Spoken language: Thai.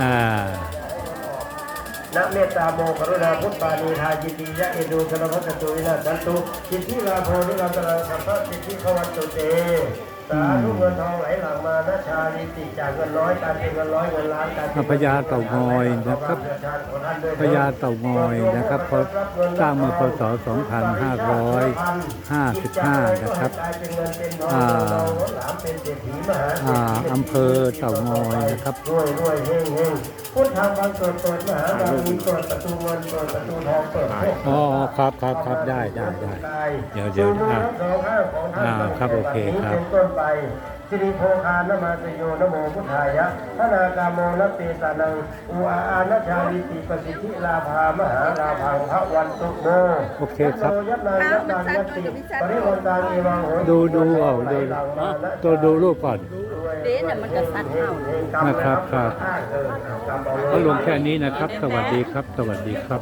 อ่านเมตตาโมกรุณาพุทธปานีทายินดียะเอดูสนพัสตุวินาสันตุจิตที่ลาโพนิราตระสัพพะจิตที่ขวัตตุเต สาธุเงินทองไหลหลังมานะชาลิติจากเงินร้อยการเป็นเงินร้อยเงินล้านการเป็นพญาเต่างอยนะครับพญาเต่างอยนะครับพอสร้างเมื่อพศ 2555 นะครับอ่าอ่าอำเภอเต่างอยนะครับ รวยรวยเฮงเฮงพุทธทางบางเกิดเปิดมหาบารมีเปิดประตูเงินเปิดประตูทองเปิดโชคอ๋อครับครับครับได้ได้ได้เดี๋ยวเดี๋ยวอะอ่าครับโอเคครับเป็นต้นไปสิริโภคานมาสโยนโมพุทธายะพระนากามโมนัเตตานังอุอาอานัชชาลิติปสิทธิลาภามหาลาภังพระวันตุโมโอเคครับยัตนายัตนายัตติปริวันตาเอวังโหดูดูเอาดูตัวดูรูปก่อน เด้นี่ยมันจะสัตว์เห่านะครับครับก็ลงแค่นี้นะครับ สวัสดีครับ สวัสดีครับ